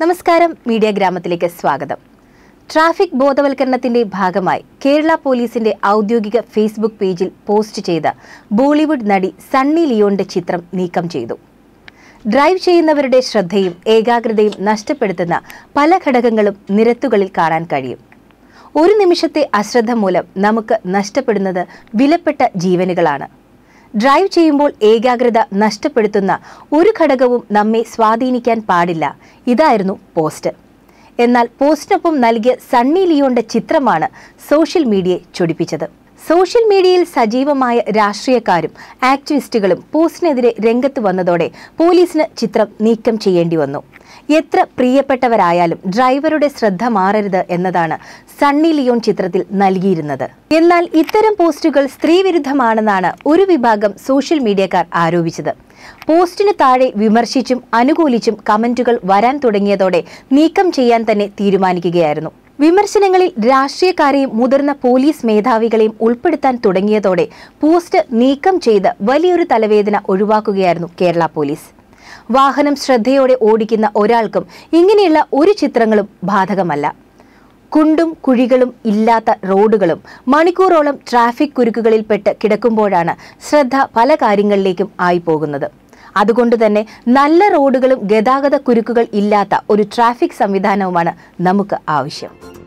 നമസ്കാരം. മീഡിയ ഗ്രാമത്തിലേക്ക് സ്വാഗതം. ട്രാഫിക് ബോധവൽക്കരണത്തിന്റെ ഭാഗമായി കേരള പോലീസിന്റെ ഔദ്യോഗിക ഫേസ്ബുക്ക് പേജിൽ പോസ്റ്റ് ചെയ്ത ബോളിവുഡ് നടി സണ്ണി ലിയോന്റെ ചിത്രം നീക്കം ചെയ്തു. ഡ്രൈവ് ചെയ്യുന്നവരുടെ ശ്രദ്ധയും ഏകാഗ്രതയും നഷ്ടപ്പെടുത്തുന്ന പല ഘടകങ്ങളും നിരത്തുകളിൽ കാണാൻ കഴിയും. ഒരു നിമിഷത്തെ അശ്രദ്ധ മൂലം നമുക്ക് നഷ്ടപ്പെടുന്നത് വിലപ്പെട്ട ജീവനുകളാണ്. ഡ്രൈവ് ചെയ്യുമ്പോൾ ഏകാഗ്രത നഷ്ടപ്പെടുത്തുന്ന ഒരു ഘടകവും നമ്മെ സ്വാധീനിക്കാൻ പാടില്ല. ഇതായിരുന്നു പോസ്റ്റ്. എന്നാൽ പോസ്റ്റിനൊപ്പം നൽകിയ സണ്ണി ലിയോന്റെ ചിത്രമാണ് സോഷ്യൽ മീഡിയയെ ചൊടിപ്പിച്ചത്. സോഷ്യൽ മീഡിയയിൽ സജീവമായ രാഷ്ട്രീയക്കാരും ആക്ടിവിസ്റ്റുകളും പോസ്റ്റിനെതിരെ രംഗത്ത് വന്നതോടെ പോലീസിന് ചിത്രം നീക്കം ചെയ്യേണ്ടി വന്നു. എത്ര പ്രിയപ്പെട്ടവരായാലും ഡ്രൈവറുടെ ശ്രദ്ധ മാറരുത് എന്നതാണ് സണ്ണി ലിയോൺ ചിത്രത്തിൽ നൽകിയിരുന്നത്. എന്നാൽ ഇത്തരം പോസ്റ്റുകൾ സ്ത്രീവിരുദ്ധമാണെന്നാണ് ഒരു വിഭാഗം സോഷ്യൽ മീഡിയക്കാർ ആരോപിച്ചത്. പോസ്റ്റിന് താഴെ വിമർശിച്ചും അനുകൂലിച്ചും കമന്റുകൾ വരാൻ തുടങ്ങിയതോടെ നീക്കം ചെയ്യാൻ തന്നെ തീരുമാനിക്കുകയായിരുന്നു. വിമർശനങ്ങളിൽ രാഷ്ട്രീയക്കാരെയും മുതിർന്ന പോലീസ് മേധാവികളെയും ഉൾപ്പെടുത്താൻ തുടങ്ങിയതോടെ പോസ്റ്റ് നീക്കം ചെയ്ത് വലിയൊരു തലവേദന ഒഴിവാക്കുകയായിരുന്നു കേരള പോലീസ്. വാഹനം ശ്രദ്ധയോടെ ഓടിക്കുന്ന ഒരാൾക്കും ഇങ്ങനെയുള്ള ഒരു ചിത്രങ്ങളും ബാധകമല്ല. കുണ്ടും കുഴികളും ഇല്ലാത്ത റോഡുകളും മണിക്കൂറോളം ട്രാഫിക് കുരുക്കുകളിൽപ്പെട്ട് കിടക്കുമ്പോഴാണ് ശ്രദ്ധ പല കാര്യങ്ങളിലേക്കും ആയി പോകുന്നത് അതുകൊണ്ട് തന്നെ നല്ല റോഡുകളും ഗതാഗത കുരുക്കുകൾ ഇല്ലാത്ത ഒരു ട്രാഫിക് സംവിധാനവുമാണ് നമുക്ക് ആവശ്യം.